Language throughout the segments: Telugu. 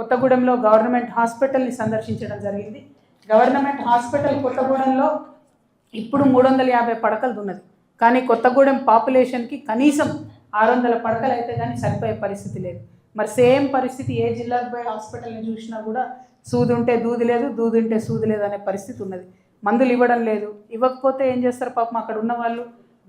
కొత్తగూడెంలో గవర్నమెంట్ హాస్పిటల్ని సందర్శించడం జరిగింది. గవర్నమెంట్ హాస్పిటల్ కొత్తగూడెంలో ఇప్పుడు మూడు వందల యాభై పడకలు ఉన్నది కానీ కొత్తగూడెం పాపులేషన్కి కనీసం ఆరు వందల పడకలు అయితే కానీ సరిపోయే పరిస్థితి లేదు. మరి సేమ్ పరిస్థితి ఏ జిల్లాకు పోయి హాస్పిటల్ని చూసినా కూడా సూది ఉంటే దూది లేదు దూది ఉంటే సూది లేదు అనే పరిస్థితి ఉన్నది. మందులు ఇవ్వడం లేదు. ఇవ్వకపోతే ఏం చేస్తారు పాపం అక్కడ ఉన్న వాళ్ళు?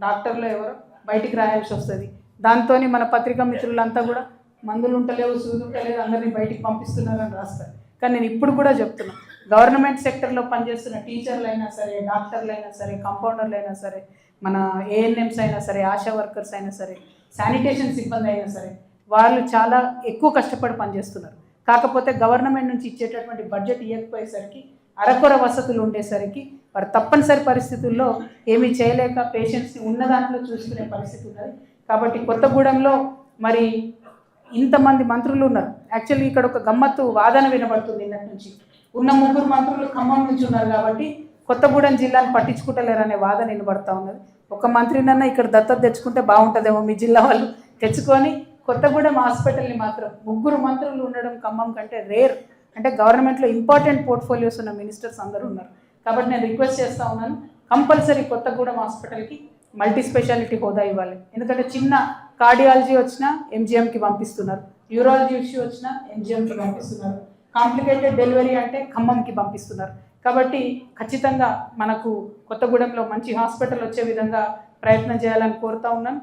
డాక్టర్లు ఎవరు? బయటికి రాయాల్సి వస్తుంది. దాంతో మన పత్రికా మిత్రులంతా కూడా మందులు ఉంటలేవు సూది ఉంటలేదు అందరినీ బయటికి పంపిస్తున్నారు అని రాస్తారు. కానీ నేను ఇప్పుడు కూడా చెప్తున్నా గవర్నమెంట్ సెక్టర్లో పనిచేస్తున్న టీచర్లు అయినా సరే డాక్టర్లు అయినా సరే కంపౌండర్లు అయినా సరే మన ఏఎన్ఎంస్ అయినా సరే ఆశా వర్కర్స్ అయినా సరే శానిటేషన్ సిబ్బంది అయినా సరే వాళ్ళు చాలా ఎక్కువ కష్టపడి పనిచేస్తున్నారు. కాకపోతే గవర్నమెంట్ నుంచి ఇచ్చేటటువంటి బడ్జెట్ ఇవ్వకపోయేసరికి అరకొర వసతులు ఉండేసరికి వారు తప్పనిసరి పరిస్థితుల్లో ఏమీ చేయలేక పేషెంట్స్ని ఉన్న దాంట్లో చూసుకునే పరిస్థితి ఉన్నది. కాబట్టి కొత్తగూడెంలో మరి ఇంతమంది మంత్రులు ఉన్నారు. యాక్చువల్లీ ఇక్కడ ఒక గమ్మత్తు వాదన వినబడుతుంది నిన్నటి నుంచి. ఉన్న ముగ్గురు మంత్రులు ఖమ్మం నుంచి ఉన్నారు కాబట్టి కొత్తగూడెం జిల్లాను పట్టించుకుంటలేరనే వాదన వినబడతా ఉన్నది. ఒక మంత్రినన్నా ఇక్కడ దత్తత తెచ్చుకుంటే బాగుంటుందేమో మీ జిల్లా వాళ్ళు తెచ్చుకొని కొత్తగూడెం హాస్పిటల్ని మాత్రం ముగ్గురు మంత్రులు ఉండడం ఖమ్మం కంటే రేర్. అంటే గవర్నమెంట్లో ఇంపార్టెంట్ పోర్ట్ఫోలియోస్ ఉన్న మినిస్టర్స్ అందరూ ఉన్నారు. కాబట్టి నేను రిక్వెస్ట్ చేస్తూ ఉన్నాను కంపల్సరీ కొత్తగూడెం హాస్పిటల్కి మల్టీ స్పెషాలిటీ హోదా ఇవ్వాలి. ఎందుకంటే చిన్న కార్డియాలజీ వచ్చినా ఎంజిఎంకి పంపిస్తున్నారు. యూరాలజీ ఇష్యూ వచ్చినా ఎంజిఎంకి పంపిస్తున్నారు. కాంప్లికేటెడ్ డెలివరీ అంటే ఖమ్మంకి పంపిస్తున్నారు. కాబట్టి ఖచ్చితంగా మనకు కొత్తగూడెంలో మంచి హాస్పిటల్ వచ్చే విధంగా ప్రయత్నం చేయాలని కోరుతా ఉన్నాను